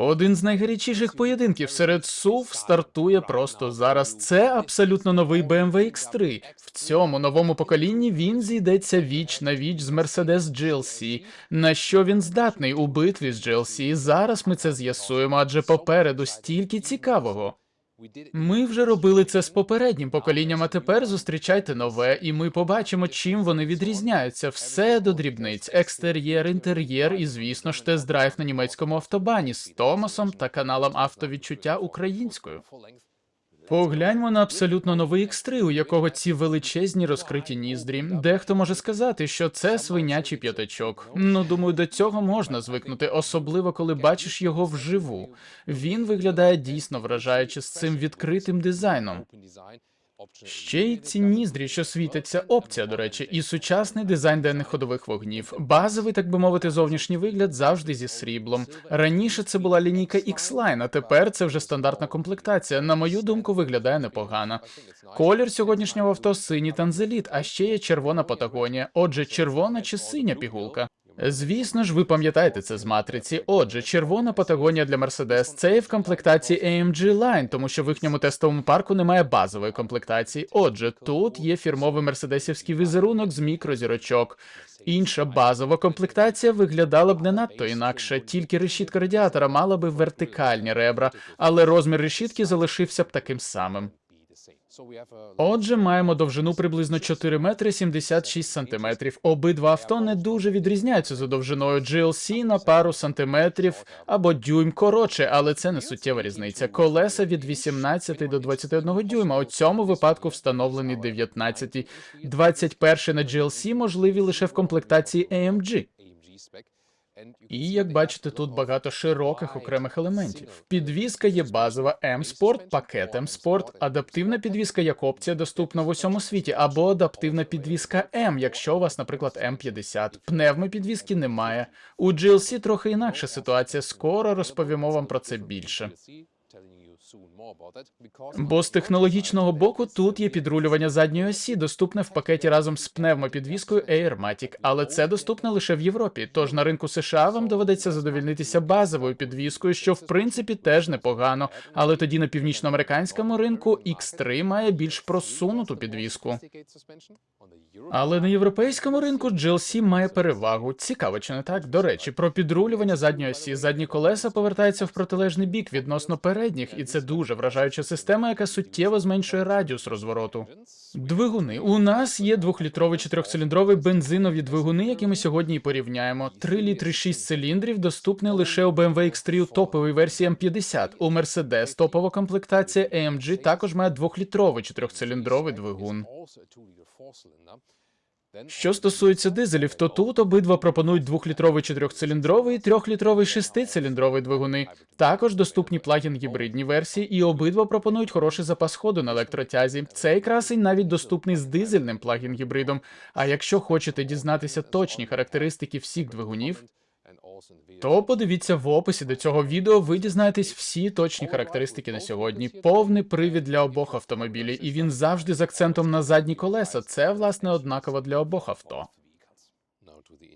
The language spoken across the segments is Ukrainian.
Один з найгарячіших поєдинків серед СУВ стартує просто зараз. Це абсолютно новий BMW X3. В цьому новому поколінні він зійдеться віч на віч з Mercedes GLC. На що він здатний у битві з GLC? Зараз ми це з'ясуємо, адже попереду стільки цікавого. Ми вже робили це з попереднім поколінням, а тепер зустрічайте нове, і ми побачимо, чим вони відрізняються. Все до дрібниць: екстер'єр, інтер'єр і, звісно ж, тест-драйв на німецькому автобані з Томасом та каналом автовідчуття українською. Погляньмо на абсолютно новий X3, у якого ці величезні розкриті ніздрі. Дехто може сказати, що це свинячий п'ятачок. Ну, думаю, до цього можна звикнути, особливо коли бачиш його вживу. Він виглядає дійсно вражаюче з цим відкритим дизайном. Ще й ці ніздрі, що світяться, опція, до речі, і сучасний дизайн денних ходових вогнів. Базовий, так би мовити, зовнішній вигляд завжди зі сріблом. Раніше це була лінійка X-Line, а тепер це вже стандартна комплектація. На мою думку, виглядає непогано. Колір сьогоднішнього авто синій танзеліт, а ще є червона Патагонія. Отже, червона чи синя пігулка. Звісно ж, ви пам'ятаєте це з матриці. Отже, червона Патагонія для Mercedes – це і в комплектації AMG Line, тому що в їхньому тестовому парку немає базової комплектації. Отже, тут є фірмовий мерседесівський візерунок з мікрозірочок. Інша базова комплектація виглядала б не надто інакше, тільки решітка радіатора мала би вертикальні ребра, але розмір решітки залишився б таким самим. Отже, маємо довжину приблизно 4 метри 76 сантиметрів. Обидва авто не дуже відрізняються за довжиною GLC на пару сантиметрів або дюйм коротше, але це не суттєва різниця. Колеса від 18 до 21 дюйма. У цьому випадку встановлені 19. 21 на GLC можливі лише в комплектації AMG. І як бачите, тут багато широких окремих елементів. Підвізка є базова M-Sport, пакет M-Sport, адаптивна підвізка як опція доступна в усьому світі, або адаптивна підвізка M, якщо у вас, наприклад, M50. Пневмопідвізки немає. У GLC трохи інакша ситуація. Скоро розповімо вам про це більше. Бо з технологічного боку тут є підрулювання задньої осі, доступне в пакеті разом з пневмопідвіскою Airmatic, але це доступне лише в Європі. Тож на ринку США вам доведеться задовільнитися базовою підвіскою, що в принципі теж непогано. Але тоді на північноамериканському ринку X3 має більш просунуту підвіску. Але на європейському ринку GLC має перевагу. Цікаво, чи не так? До речі, про підрулювання задньої осі. Задні колеса повертаються в протилежний бік відносно передніх, і це дуже вражаюча система, яка суттєво зменшує радіус розвороту. Двигуни. У нас є двохлітровий чотирьохциліндровий бензинові двигуни, які ми сьогодні і порівняємо. 3 літри 6 циліндрів доступні лише у BMW X3 у топовій версії M50. У Mercedes топова комплектація AMG також має двохлітровий чотирьохциліндровий двигун. Що стосується дизелів, то тут обидва пропонують двохлітровий чотирьохциліндровий і трьохлітровий шестициліндровий двигуни. Також доступні плагін гібридні версії, і обидва пропонують хороший запас ходу на електротязі. Цей красень навіть доступний з дизельним плагін гібридом. А якщо хочете дізнатися точні характеристики всіх двигунів, то подивіться в описі до цього відео. Ви дізнаєтесь всі точні характеристики на сьогодні. Повний привід для обох автомобілів, і він завжди з акцентом на задні колеса. Це власне однаково для обох авто.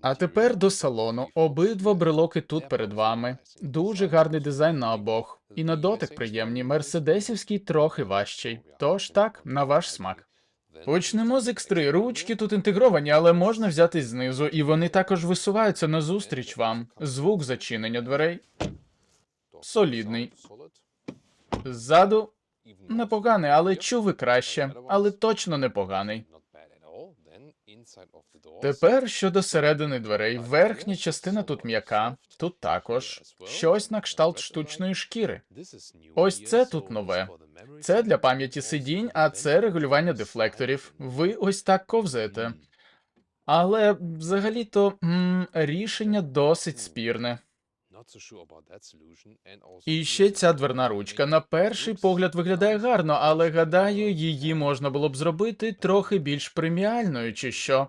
А тепер до салону. Обидва брелоки тут перед вами. Дуже гарний дизайн на обох. І на дотик приємні. Мерседесівський трохи важчий. Тож так, на ваш смак. Почнемо з X3. Ручки тут інтегровані, але можна взяти знизу, і вони також висуваються назустріч вам. Звук зачинення дверей. Солідний. Ззаду непоганий, але чуви краще, але точно непоганий. Тепер щодо середини дверей. Верхня частина тут м'яка, тут також щось на кшталт штучної шкіри. Ось це тут нове. Це для пам'яті сидінь, а це регулювання дефлекторів. Ви ось так ковзаєте. Але взагалі-то рішення досить спірне. І ще ця дверна ручка. На перший погляд виглядає гарно, але гадаю, її можна було б зробити трохи більш преміальною, чи що.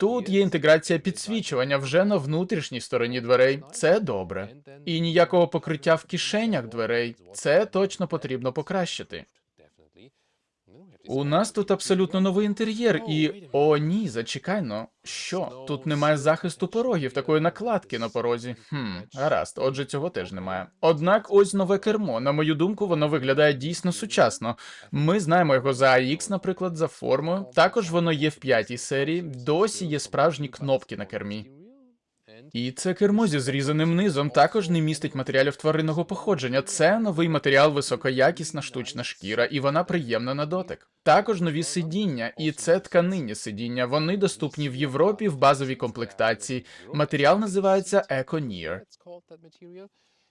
Тут є інтеграція підсвічування вже на внутрішній стороні дверей. Це добре. І ніякого покриття в кишенях дверей. Це точно потрібно покращити. У нас тут абсолютно новий інтер'єр, і о, ні, зачекай но. Що? Тут немає захисту порогів, такої накладки на порозі. Хм, гаразд, отже, цього теж немає. Однак, ось нове кермо. На мою думку, воно виглядає дійсно сучасно. Ми знаємо його за AX, наприклад, за формою. Також воно є в п'ятій серії. Досі є справжні кнопки на кермі. І це кермо зі зрізаним низом також не містить матеріалів тваринного походження. Це новий матеріал, високоякісна штучна шкіра, і вона приємна на дотик. Також нові сидіння, і це тканинні сидіння. Вони доступні в Європі в базовій комплектації. Матеріал називається Econeer.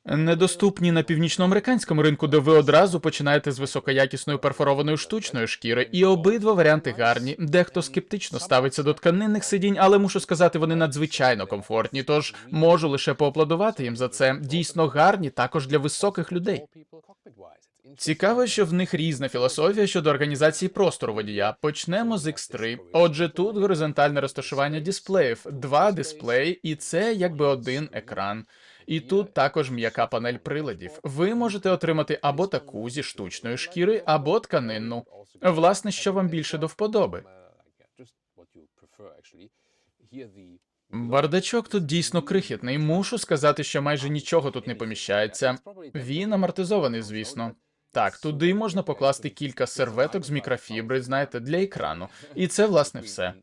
Недоступні на північноамериканському ринку, де ви одразу починаєте з високоякісної перфорованої штучної шкіри, і обидва варіанти гарні. Дехто скептично ставиться до тканинних сидінь, але мушу сказати, вони надзвичайно комфортні. Тож можу лише поаплодувати їм за це. Дійсно гарні також для високих людей. Цікаво, що в них різна філософія щодо організації простору водія. Почнемо з X3. Отже, тут горизонтальне розташування дисплеїв, два дисплеї, і це якби один екран. І тут також м'яка панель приладів. Ви можете отримати або таку зі штучної шкіри, або тканинну. Власне, що вам більше до вподоби. Бардачок тут дійсно крихітний. Мушу сказати, що майже нічого тут не поміщається. Він амортизований, звісно. Так, туди можна покласти кілька серветок з мікрофібри, знаєте, для екрану. І це власне все.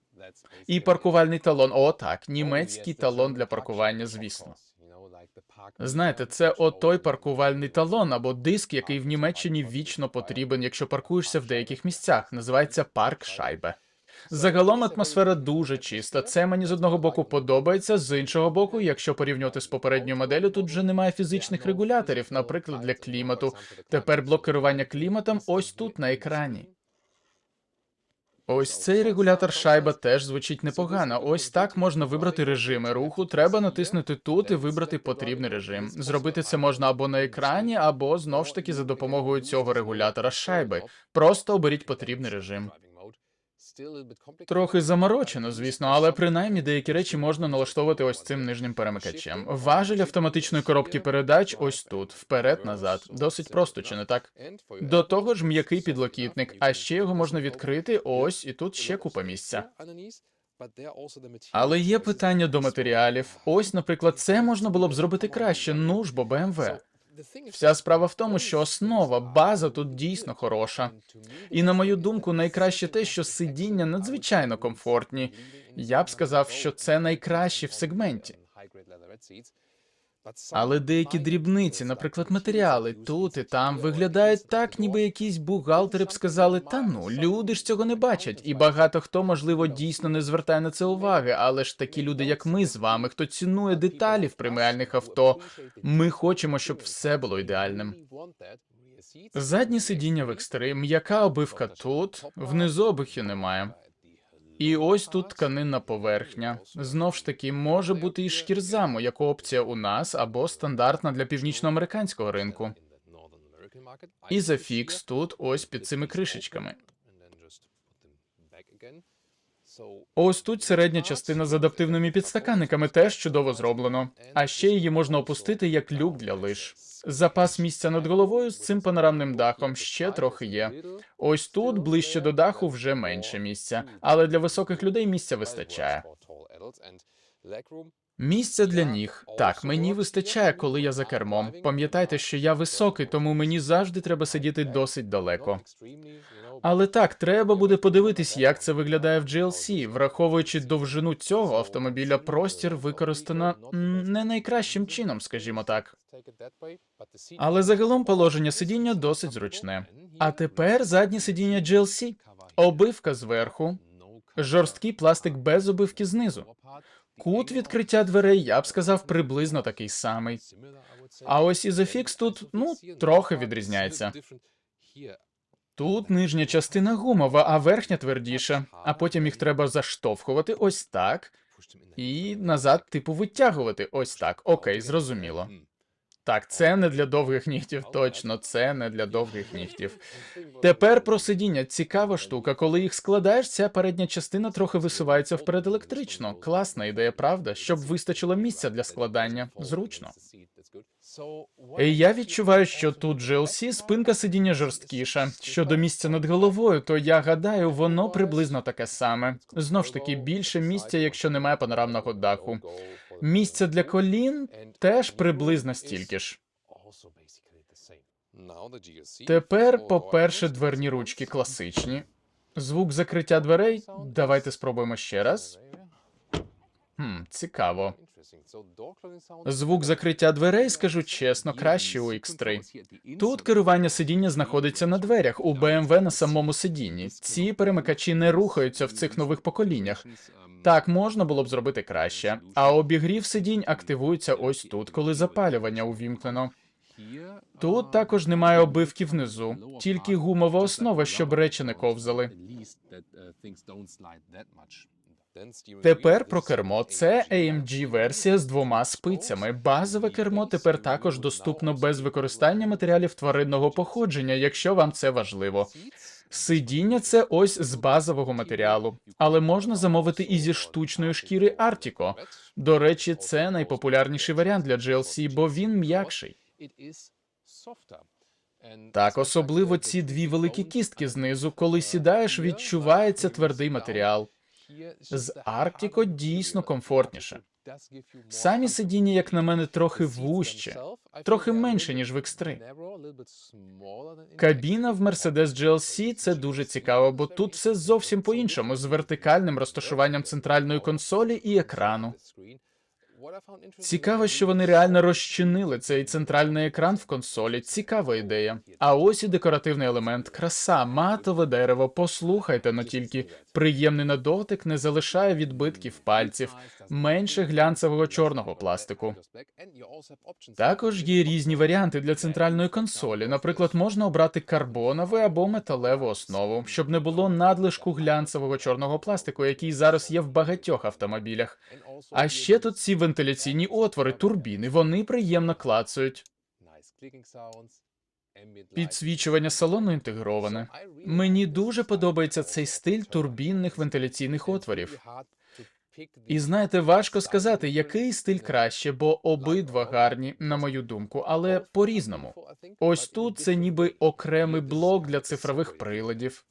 І паркувальний талон. О, так, німецький талон для паркування, звісно. Знаєте, це отой паркувальний талон або диск, який в Німеччині вічно потрібен, якщо паркуєшся в деяких місцях. Називається парк шайбе. Загалом атмосфера дуже чиста. Це мені з одного боку подобається, з іншого боку, якщо порівнювати з попередньою моделлю, тут вже немає фізичних регуляторів, наприклад, для клімату. Тепер блок керування кліматом ось тут на екрані. Ось цей регулятор шайба теж звучить непогано. Ось так можна вибрати режими руху. Треба натиснути тут і вибрати потрібний режим. Зробити це можна або на екрані, або знов ж таки за допомогою цього регулятора шайби. Просто оберіть потрібний режим. Трохи заморочено, звісно, але принаймні деякі речі можна налаштовувати ось цим нижнім перемикачем. Важель автоматичної коробки передач ось тут, вперед-назад. Досить просто, чи не так? До того ж, м'який підлокітник, а ще його можна відкрити ось і тут ще купа місця. Але є питання до матеріалів. Ось, наприклад, це можна було б зробити краще. Ну ж бо BMW. Вся справа в тому, що основа, база тут дійсно хороша. І на мою думку, найкраще те, що сидіння надзвичайно комфортні. Я б сказав, що це найкраще в сегменті. Але деякі дрібниці, наприклад, матеріали тут і там виглядають так, ніби якісь бухгалтери б сказали: та ну, люди ж цього не бачать, і багато хто, можливо, дійсно не звертає на це уваги. Але ж такі люди, як ми з вами, хто цінує деталі в преміальних авто, ми хочемо, щоб все було ідеальним. Задні сидіння в X3, м'яка обивка тут, внизу обихи немає. І ось тут тканинна поверхня. Знов ж таки, може бути і шкірзаму, як опція у нас або стандартна для північноамериканського ринку. І зафікс тут ось під цими кришечками. Ось тут середня частина з адаптивними підстаканниками теж чудово зроблено. А ще її можна опустити як люк для лиш. Запас місця над головою з цим панорамним дахом ще трохи є. Ось тут ближче до даху вже менше місця, але для високих людей місця вистачає. Місця для ніг. Так, мені вистачає, коли я за кермом. Пам'ятайте, що я високий, тому мені завжди треба сидіти досить далеко. Але так, треба буде подивитись, як це виглядає в GLC. Враховуючи довжину цього автомобіля, простір використано не найкращим чином, скажімо так. Але загалом положення сидіння досить зручне. А тепер заднє сидіння GLC. Обивка зверху, жорсткий пластик без обивки знизу. Кут відкриття дверей, я б сказав, приблизно такий самий. А ось ізофікс тут, ну, трохи відрізняється. Тут нижня частина гумова, а верхня твердіша, а потім їх треба заштовхувати ось так, і назад, типу, витягувати ось так. Окей, зрозуміло. Так, це не для довгих нігтів, точно, це не для довгих нігтів. Тепер про сидіння. Цікава штука. Коли їх складаєш, ця передня частина трохи висувається вперед електрично. Класна ідея, правда? Щоб вистачило місця для складання. Зручно. І я відчуваю, що тут GLC спинка сидіння жорсткіша. Щодо місця над головою, то я гадаю, воно приблизно таке саме. Знов ж таки, більше місця, якщо немає панорамного даху. Місця для колін теж приблизно стільки ж. Тепер, по-перше, дверні ручки класичні. Звук закриття дверей. Давайте спробуємо ще раз. Хм, цікаво. Звук закриття дверей, скажу чесно, краще у X3. Тут керування сидіння знаходиться на дверях, у BMW на самому сидінні. Ці перемикачі не рухаються в цих нових поколіннях. Так можна було б зробити краще. А обігрів сидінь активується ось тут, коли запалювання увімкнено. Тут також немає обивки внизу, тільки гумова основа, щоб речі не ковзали. Тепер про кермо. Це AMG версія з двома спицями. Базове кермо тепер також доступно без використання матеріалів тваринного походження, якщо вам це важливо. Сидіння це ось з базового матеріалу, але можна замовити і зі штучної шкіри Artico. До речі, це найпопулярніший варіант для GLC, бо він м'якший. Так, особливо ці дві великі кістки знизу, коли сідаєш, відчувається твердий матеріал. З Arctico дійсно комфортніше. Самі сидіння, як на мене, трохи вужче, трохи менше, ніж в X3. Кабіна в Mercedes GLC – це дуже цікаво, бо тут все зовсім по-іншому, з вертикальним розташуванням центральної консолі і екрану. Цікаво, що вони реально розчинили цей центральний екран в консолі. Цікава ідея. А ось і декоративний елемент, краса, матове дерево. Послухайте, но тільки приємний на дотик не залишає відбитків пальців, менше глянцевого чорного пластику. Також є різні варіанти для центральної консолі. Наприклад, можна обрати карбонову або металеву основу, щоб не було надлишку глянцевого чорного пластику, який зараз є в багатьох автомобілях. А ще тут ці вентиляційні отвори, турбіни, вони приємно клацають. Підсвічування салону інтегроване. Мені дуже подобається цей стиль турбінних вентиляційних отворів. І знаєте, важко сказати, який стиль краще, бо обидва гарні, на мою думку, але по-різному. Ось тут це ніби окремий блок для цифрових приладів.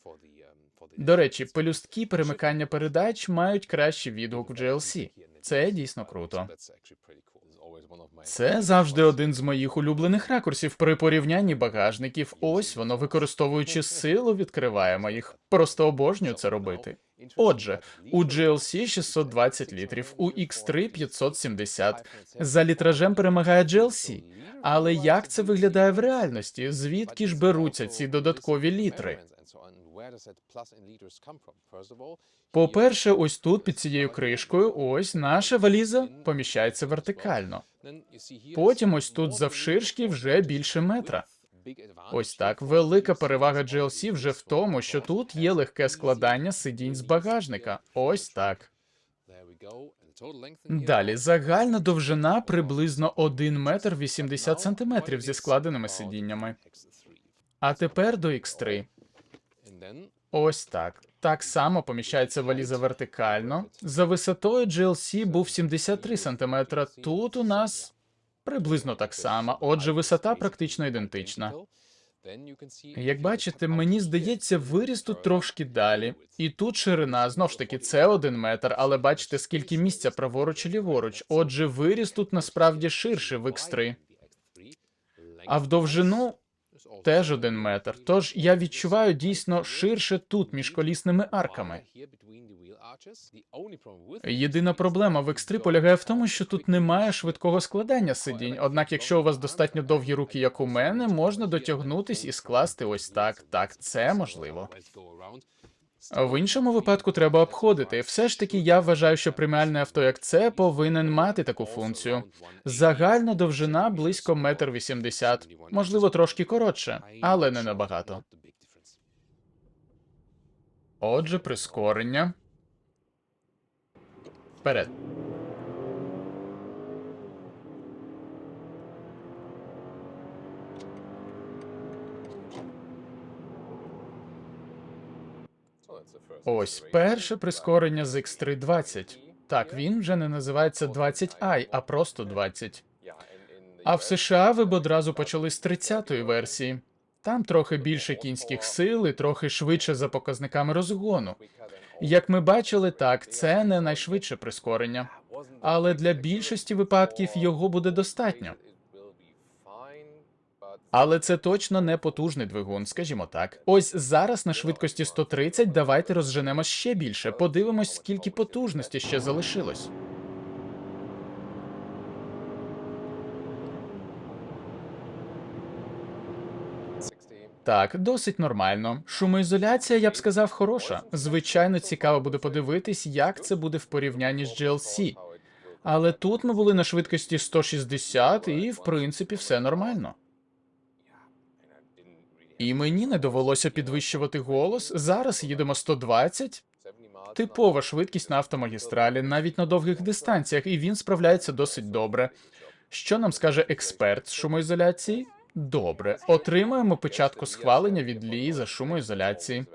До речі, пелюстки перемикання передач мають кращий відгук в GLC. Це дійсно круто. Це завжди один з моїх улюблених ракурсів при порівнянні багажників. Ось воно, використовуючи силу, відкриваємо їх. Просто обожнюю це робити. Отже, у GLC 620 літрів, у X3 570. За літражем перемагає GLC. Але як це виглядає в реальності? Звідки ж беруться ці додаткові літри? По-перше, ось тут під цією кришкою, ось наша валіза поміщається вертикально. Потім ось тут завширшки вже більше метра. Ось так. Велика перевага GLC вже в тому, що тут є легке складання сидінь з багажника. Ось так. Далі загальна довжина приблизно 1 метр 80 сантиметрів зі складеними сидіннями. А тепер до X3. Ось так. Так само поміщається валіза вертикально. За висотою GLC був 73 см. Тут у нас приблизно так само. Отже, висота практично ідентична. Як бачите, мені здається, виріс тут трошки далі. І тут ширина, знов ж таки, це один метр, але бачите, скільки місця праворуч і ліворуч. Отже, виріс тут насправді ширше в X3. А в довжину теж один метр. Тож я відчуваю дійсно ширше тут між колісними арками. Єдина проблема в X3 полягає в тому, що тут немає швидкого складання сидінь. Однак, якщо у вас достатньо довгі руки, як у мене, можна дотягнутись і скласти ось так. Так, це можливо. В іншому випадку треба обходити. Все ж таки, я вважаю, що преміальне авто як це повинен мати таку функцію. Загальна довжина близько метр вісімдесят, можливо, трошки коротше, але не набагато. Отже, прискорення. Вперед. Ось перше прискорення з X320. Так, він вже не називається 20i, а просто 20. А в США ви б одразу почали з 30-ї версії. Там трохи більше кінських сил і трохи швидше за показниками розгону. Як ми бачили, так, це не найшвидше прискорення, але для більшості випадків його буде достатньо. Але це точно не потужний двигун, скажімо так. Ось зараз на швидкості 130 давайте розженемо ще більше. Подивимось, скільки потужності ще залишилось. Так, досить нормально. Шумоізоляція, я б сказав, хороша. Звичайно, цікаво буде подивитись, як це буде в порівнянні з GLC. Але тут ми були на швидкості 160, і в принципі все нормально. І мені не довелося підвищувати голос. Зараз їдемо 120. Типова швидкість на автомагістралі, навіть на довгих дистанціях, і він справляється досить добре. Що нам скаже експерт з шумоізоляції? Добре, отримаємо печатку схвалення від лії за шумоізоляції.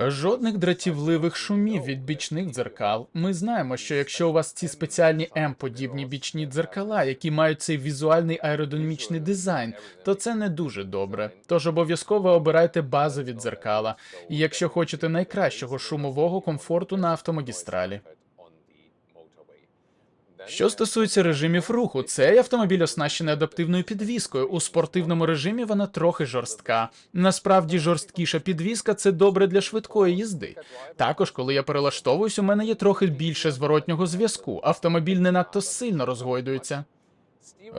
Жодних дратівливих шумів від бічних дзеркал. Ми знаємо, що якщо у вас ці спеціальні М-подібні бічні дзеркала, які мають цей візуальний аеродинамічний дизайн, то це не дуже добре. Тож обов'язково обирайте базові дзеркала, і якщо хочете найкращого шумового комфорту на автомагістралі. Що стосується режимів руху, цей автомобіль оснащений адаптивною підвіскою. У спортивному режимі вона трохи жорстка. Насправді, жорсткіша підвіска це добре для швидкої їзди. Також, коли я перелаштовуюсь, у мене є трохи більше зворотнього зв'язку. Автомобіль не надто сильно розгойдується.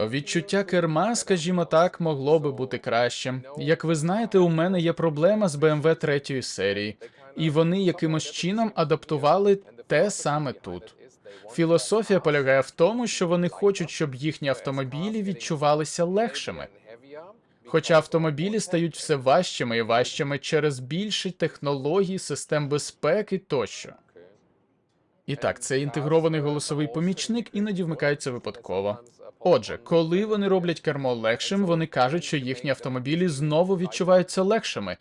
Відчуття керма, скажімо так, могло би бути кращим. Як ви знаєте, у мене є проблема з BMW третьої серії, і вони якимось чином адаптували те саме тут. Філософія полягає в тому, що вони хочуть, щоб їхні автомобілі відчувалися легшими. Хоча автомобілі стають все важчими і важчими через більші технології, систем безпеки тощо. І так, цей інтегрований голосовий помічник іноді вмикається випадково. Отже, коли вони роблять кермо легшим, вони кажуть, що їхні автомобілі знову відчуваються легшими.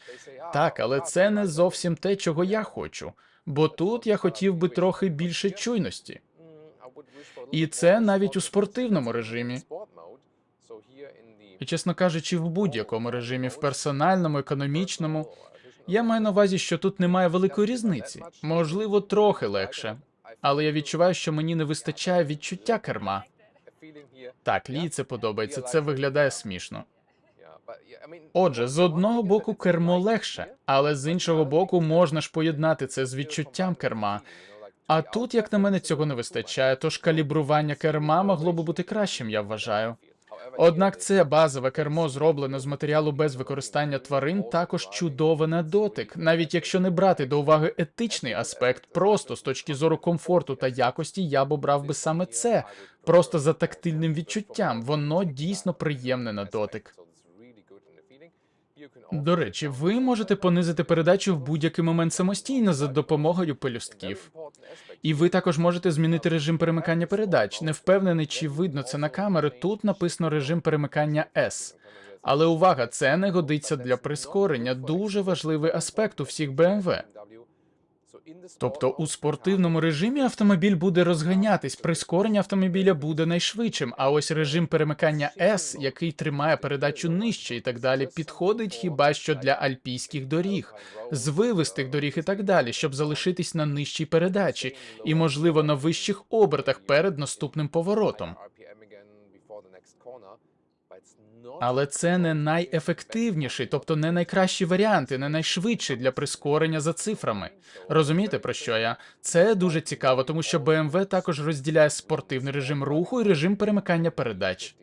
Так, але це не зовсім те, чого я хочу. Бо тут я хотів би трохи більше чуйності. І це навіть у спортивному режимі. І, чесно кажучи, в будь-якому режимі, в персональному, економічному, я маю на увазі, що тут немає великої різниці. Можливо, трохи легше, але я відчуваю, що мені не вистачає відчуття керма. Так, Лі це подобається, це виглядає смішно. Отже, з одного боку кермо легше, але з іншого боку можна ж поєднати це з відчуттям керма. А тут, як на мене, цього не вистачає, тож калібрування керма могло би бути кращим, я вважаю. Однак це базове кермо, зроблене з матеріалу без використання тварин, також чудове на дотик, навіть якщо не брати до уваги етичний аспект, просто з точки зору комфорту та якості, я б обрав би саме це, просто за тактильним відчуттям. Воно дійсно приємне на дотик. До речі, ви можете понизити передачу в будь-який момент самостійно за допомогою пелюстків. І ви також можете змінити режим перемикання передач. Не впевнений, чи видно це на камери. Тут написано режим перемикання S. Але увага, це не годиться для прискорення. Дуже важливий аспект у всіх BMW. Тобто у спортивному режимі автомобіль буде розганятись, прискорення автомобіля буде найшвидшим. А ось режим перемикання S, який тримає передачу нижче і так далі, підходить хіба що для альпійських доріг, звивистих доріг і так далі, щоб залишитись на нижчій передачі, і можливо на вищих обертах перед наступним поворотом. Але це не найефективніший, тобто не найкращі варіанти, не найшвидші для прискорення за цифрами. Розумієте про що я? Це дуже цікаво, тому що BMW також розділяє спортивний режим руху і режим перемикання передач.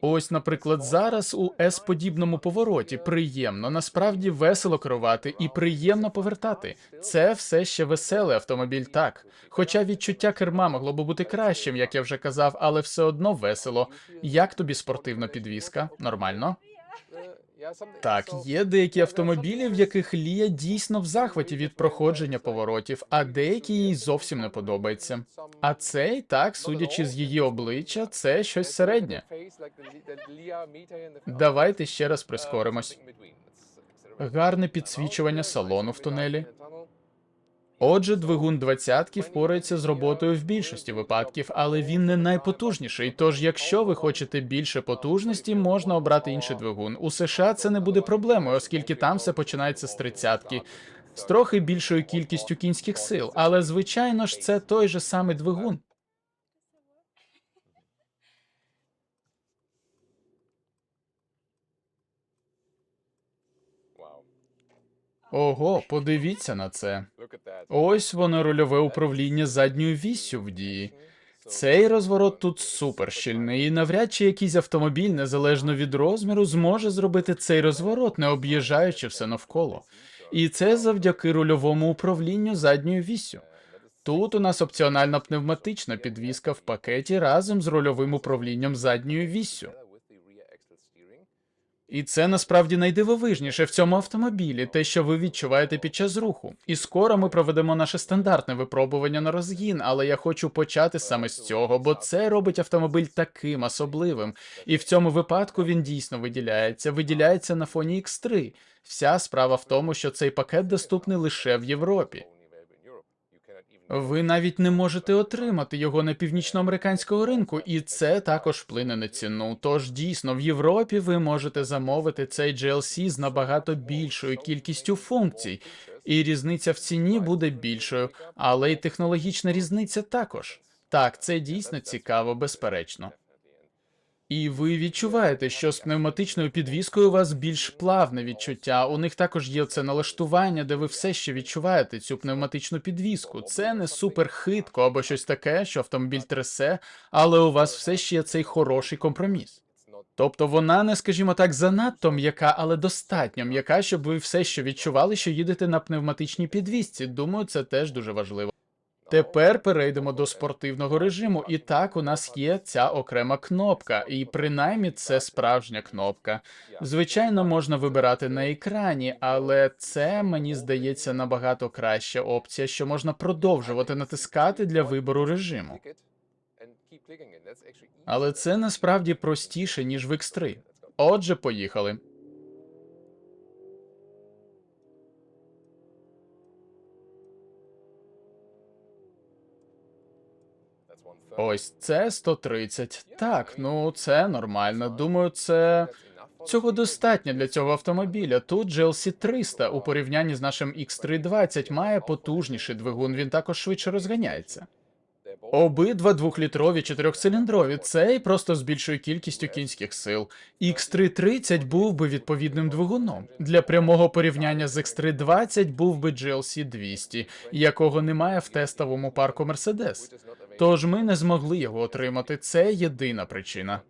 Ось, наприклад, зараз у с подібному повороті приємно, насправді весело керувати і приємно повертати. Це все ще веселий автомобіль, так. Хоча відчуття керма могло би бути кращим, як я вже казав, але все одно весело. Як тобі спортивна підвізка? Нормально? Так, є деякі автомобілі, в яких Лія дійсно в захваті від проходження поворотів, а деякі їй зовсім не подобається. А цей, так, судячи з її обличчя, це щось середнє. Давайте ще раз прискоримось. Гарне підсвічування салону в тунелі. Отже, двигун двадцятки впорається з роботою в більшості випадків, але він не найпотужніший. Тож, якщо ви хочете більше потужності, можна обрати інший двигун. У США це не буде проблемою, оскільки там все починається з тридцятки. З трохи більшою кількістю кінських сил, але звичайно ж це той же самий двигун. Ого, подивіться на це. Ось воно рульове управління задньою віссю в дії. Цей розворот тут супер щільний, і навряд чи якийсь автомобіль, незалежно від розміру, зможе зробити цей розворот, не об'їжджаючи все навколо. І це завдяки рульовому управлінню задньою віссю. Тут у нас опціональна пневматична підвізка в пакеті разом з рульовим управлінням задньою віссю. І це насправді найдивовижніше в цьому автомобілі, те, що ви відчуваєте під час руху. І скоро ми проведемо наше стандартне випробування на розгін, але я хочу почати саме з цього, бо це робить автомобіль таким особливим. І в цьому випадку він дійсно виділяється, виділяється на фоні X3. Вся справа в тому, що цей пакет доступний лише в Європі. Ви навіть не можете отримати його на північноамериканського ринку, і це також вплине на ціну. Тож дійсно в Європі ви можете замовити цей GLC з набагато більшою кількістю функцій, і різниця в ціні буде більшою, але й технологічна різниця також. Так, це дійсно цікаво, безперечно. І ви відчуваєте, що з пневматичною підвіскою у вас більш плавне відчуття. У них також є це налаштування, де ви все ще відчуваєте цю пневматичну підвіску. Це не супер хитко або щось таке, що автомобіль трясе, але у вас все ще є цей хороший компроміс. Тобто вона не, скажімо так, занадто м'яка, але достатньо м'яка, щоб ви все ще відчували, що їдете на пневматичній підвісці. Думаю, це теж дуже важливо. Тепер перейдемо до спортивного режиму. І так, у нас є ця окрема кнопка, і принаймні це справжня кнопка. Звичайно, можна вибирати на екрані, але це мені здається набагато краща опція, що можна продовжувати натискати для вибору режиму. Але це насправді простіше, ніж в X3. Отже, поїхали. Ось це 130. Так, ну це нормально. Думаю, це цього достатньо для цього автомобіля. Тут GLC 300 у порівнянні з нашим X320 має потужніший двигун. Він також швидше розганяється. Обидва двохлітрові чотирьохциліндрові, цей просто з більшою кількістю кінських сил. X330 був би відповідним двигуном. Для прямого порівняння з X320 був би GLC 200, якого немає в тестовому парку Mercedes. Тож ми не змогли його отримати. Це єдина причина.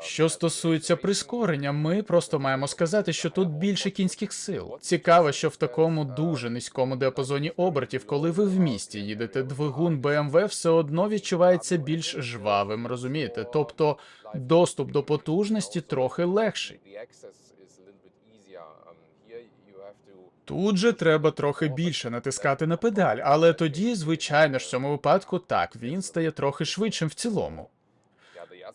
Що стосується прискорення, ми просто маємо сказати, що тут більше кінських сил. Цікаво, що в такому дуже низькому діапазоні обертів, коли ви в місті їдете, двигун BMW все одно відчувається більш жвавим, розумієте? Тобто доступ до потужності трохи легший. Тут же треба трохи більше натискати на педаль, але тоді, звичайно в цьому випадку так, він стає трохи швидшим в цілому.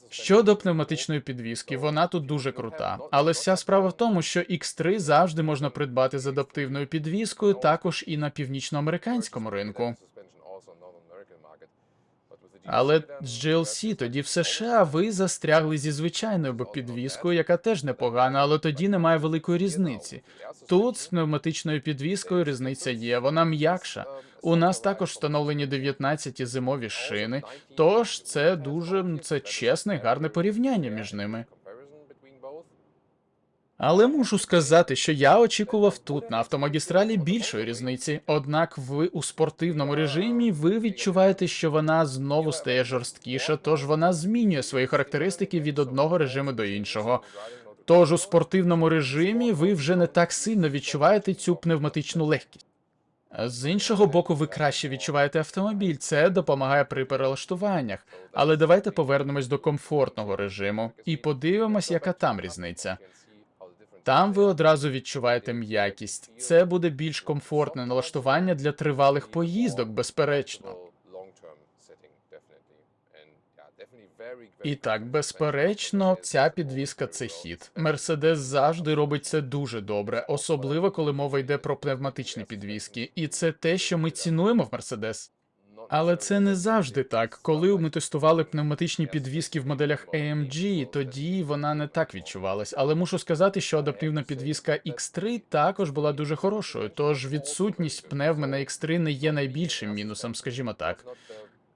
Щодо пневматичної підвіски, вона тут дуже крута. Але вся справа в тому, що X3 завжди можна придбати з адаптивною підвіскою, також і на північноамериканському ринку. Але з GLC тоді в США ви застрягли зі звичайною підвіскою, яка теж непогана, але тоді немає великої різниці. Тут з пневматичною підвіскою різниця є, вона м'якша. У нас також встановлені 19 зимові шини, тож це дуже це чесне, гарне порівняння між ними. Але мушу сказати, що я очікував тут на автомагістралі більшої різниці. Однак ви у спортивному режимі ви відчуваєте, що вона знову стає жорсткіша, тож вона змінює свої характеристики від одного режиму до іншого. Тож у спортивному режимі ви вже не так сильно відчуваєте цю пневматичну легкість. З іншого боку, ви краще відчуваєте автомобіль, це допомагає при перелаштуваннях. Але давайте повернемось до комфортного режиму і подивимось, яка там різниця. Там ви одразу відчуваєте м'якість. Це буде більш комфортне налаштування для тривалих поїздок, безперечно. І так, безперечно, ця підвізка це хід. Мерседес завжди робить це дуже добре, особливо коли мова йде про пневматичні підвіски. І це те, що ми цінуємо в Мерседес. Але це не завжди так. Коли ми тестували пневматичні підвіски в моделях AMG, тоді вона не так відчувалась. Але мушу сказати, що адаптивна підвіска X3 також була дуже хорошою. Тож відсутність пневми на X3 не є найбільшим мінусом, скажімо так.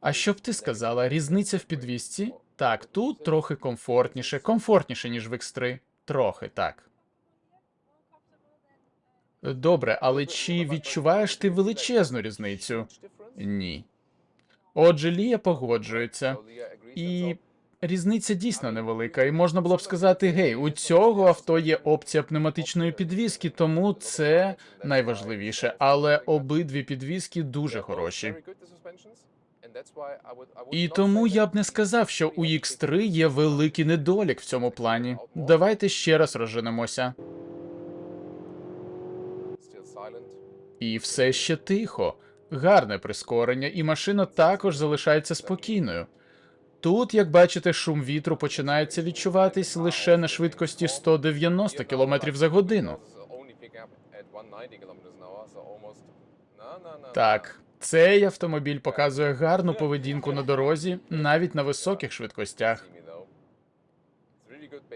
А що б ти сказала? Різниця в підвісці? Так, тут трохи комфортніше, комфортніше, ніж в X3. Трохи, так. Добре, але чи відчуваєш ти величезну різницю? Ні. Отже, Лія погоджується. І різниця дійсно невелика, і можна було б сказати: гей, у цього авто є опція пневматичної підвіски, тому це найважливіше. Але обидві підвіски дуже хороші. І тому я б не сказав, що у X3 є великий недолік в цьому плані. Давайте ще раз розженемося. І все ще тихо. Гарне прискорення, і машина також залишається спокійною. Тут, як бачите, шум вітру починається відчуватись лише на швидкості 190 км за годину. Так, цей автомобіль показує гарну поведінку на дорозі, навіть на високих швидкостях.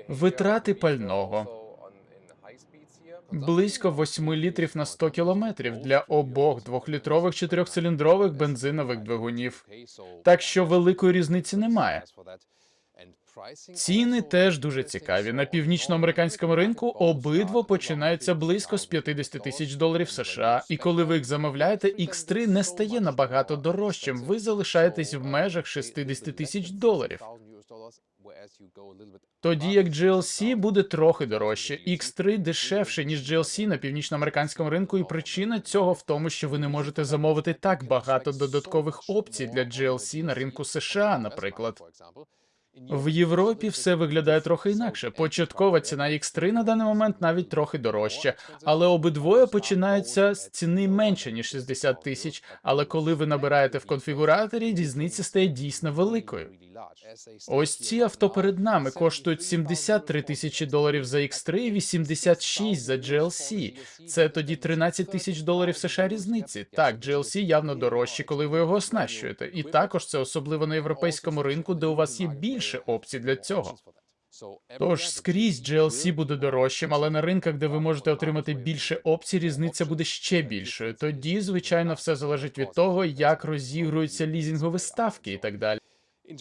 Витрати пального. Близько 8 літрів на 100 кілометрів для обох двохлітрових чотирьохциліндрових бензинових двигунів. Так що великої різниці немає. Ціни теж дуже цікаві. На північноамериканському ринку обидва починаються близько з 50 тисяч доларів США. І коли ви їх замовляєте, X3 не стає набагато дорожчим. Ви залишаєтесь в межах 60 тисяч доларів. Тоді як GLC буде трохи дорожче, X3 дешевше, ніж GLC на північноамериканському ринку, і причина цього в тому, що ви не можете замовити так багато додаткових опцій для GLC на ринку США, наприклад. В Європі все виглядає трохи інакше. Початкова ціна X3 на даний момент навіть трохи дорожча, але обидвоє починаються з ціни менше ніж 60 тисяч. Але коли ви набираєте в конфігураторі, різниця стає дійсно великою. Ось ці авто перед нами коштують 73 тисячі доларів за X3 і 86 за GLC. Це тоді 13 тисяч доларів США різниці. Так, GLC явно дорожчі, коли ви його оснащуєте. І також це особливо на європейському ринку, де у вас є більше опцій для цього. Тож скрізь GLC буде дорожчим, але на ринках, де ви можете отримати більше опцій, різниця буде ще більшою. Тоді, звичайно, все залежить від того, як розігруються лізінгові ставки і так далі.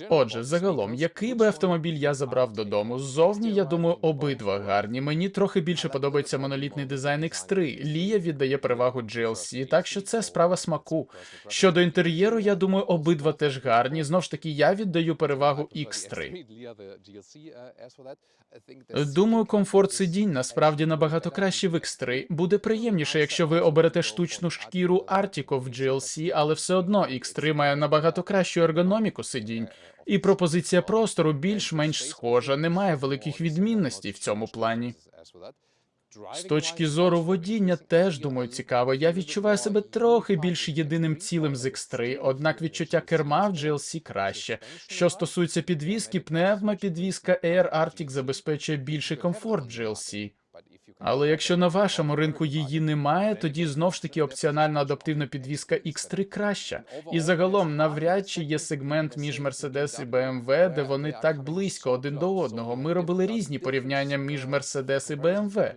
Отже, загалом, який би автомобіль я забрав додому? Ззовні, я думаю, обидва гарні. Мені трохи більше подобається монолітний дизайн X3. Лія віддає перевагу GLC, так що це справа смаку. Щодо інтер'єру, я думаю, обидва теж гарні. Знов ж таки, я віддаю перевагу X3. Думаю, комфорт сидінь насправді набагато краще в X3. Буде приємніше, якщо ви оберете штучну шкіру Artico в GLC, але все одно X3 має набагато кращу ергономіку сидінь. І пропозиція простору більш-менш схожа, немає великих відмінностей в цьому плані. З точки зору водіння теж думаю цікаво. Я відчуваю себе трохи більш єдиним цілим з X3, однак відчуття керма в GLC краще. Що стосується підвіски, пневма підвіска Air Arctic забезпечує більший комфорт в GLC. Але якщо на вашому ринку її немає, тоді знов ж таки опціональна адаптивна підвіска X3 краща. І загалом навряд чи є сегмент між Mercedes і BMW, де вони так близько один до одного. Ми робили різні порівняння між Mercedes і BMW.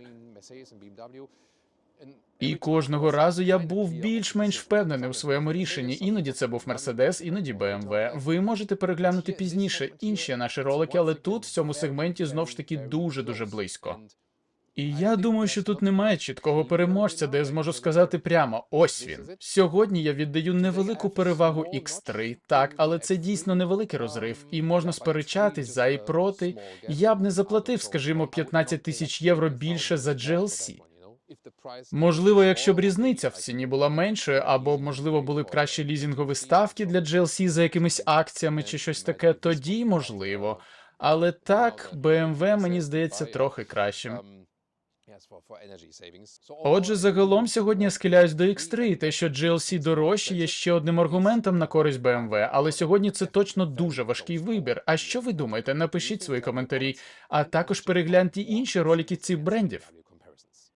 І кожного разу я був більш-менш впевнений у своєму рішенні. Іноді це був Mercedes, іноді BMW. Ви можете переглянути пізніше інші наші ролики, але тут в цьому сегменті знов ж таки дуже дуже близько. І я думаю, що тут немає чіткого переможця, де я зможу сказати прямо: ось він. Сьогодні я віддаю невелику перевагу X3, так, але це дійсно невеликий розрив, і можна сперечатись за і проти. Я б не заплатив, скажімо, 15 тисяч євро більше за GLC. Можливо, якщо б різниця в ціні була меншою, або можливо були б кращі лізінгові ставки для GLC за якимись акціями чи щось таке, тоді можливо. Але так, BMW мені здається трохи кращим. Отже, загалом сьогодні я схиляюсь до X3, і те, що GLC дорожче, є ще одним аргументом на користь BMW, але сьогодні це точно дуже важкий вибір. А що ви думаєте? Напишіть свої коментарі, а також перегляньте інші ролики цих брендів.